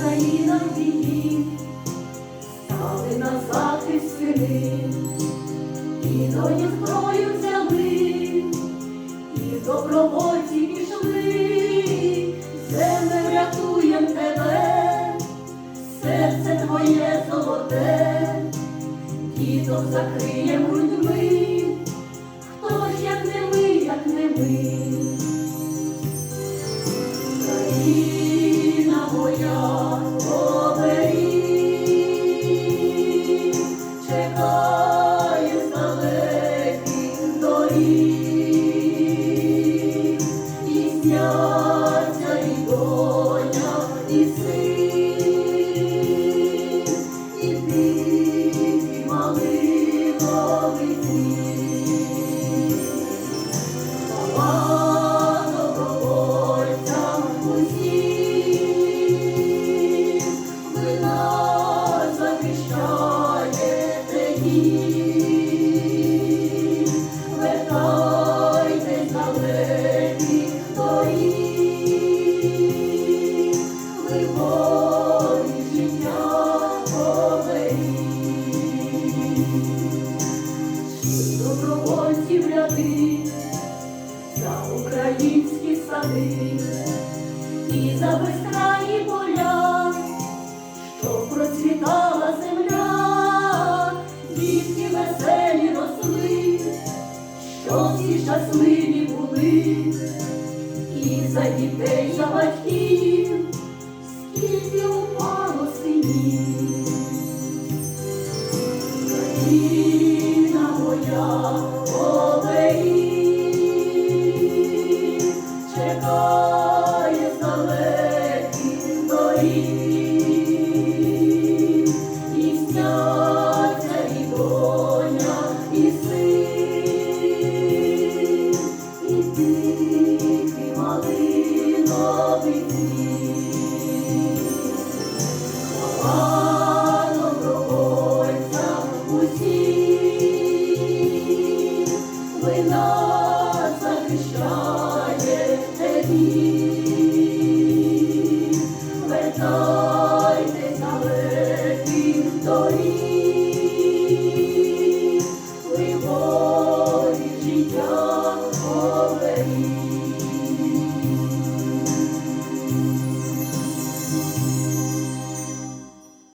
Країна в війні, стали на захист сини, і зброю взяли, і добровольці пішли, земле рятуєм тебе, серце твоє золоте, діток закриєм грудьми, хто ж як не ми, як не ми. І сняться і доня, і син, і ти, малиновий цвіт. Слава добровольцям усім, ви нас захищаєте їх. Добровольців ряди за українські сади. І за безкраї поля, щоб процвітала земля, дітки веселі росли, що всі щасливі були, і за дітей, за батьків чекає з далеких доріг, і сняться і доня, і син, і тихий малиновий Паном проходця усі вина захищає. Вертайтеся, великих доріг.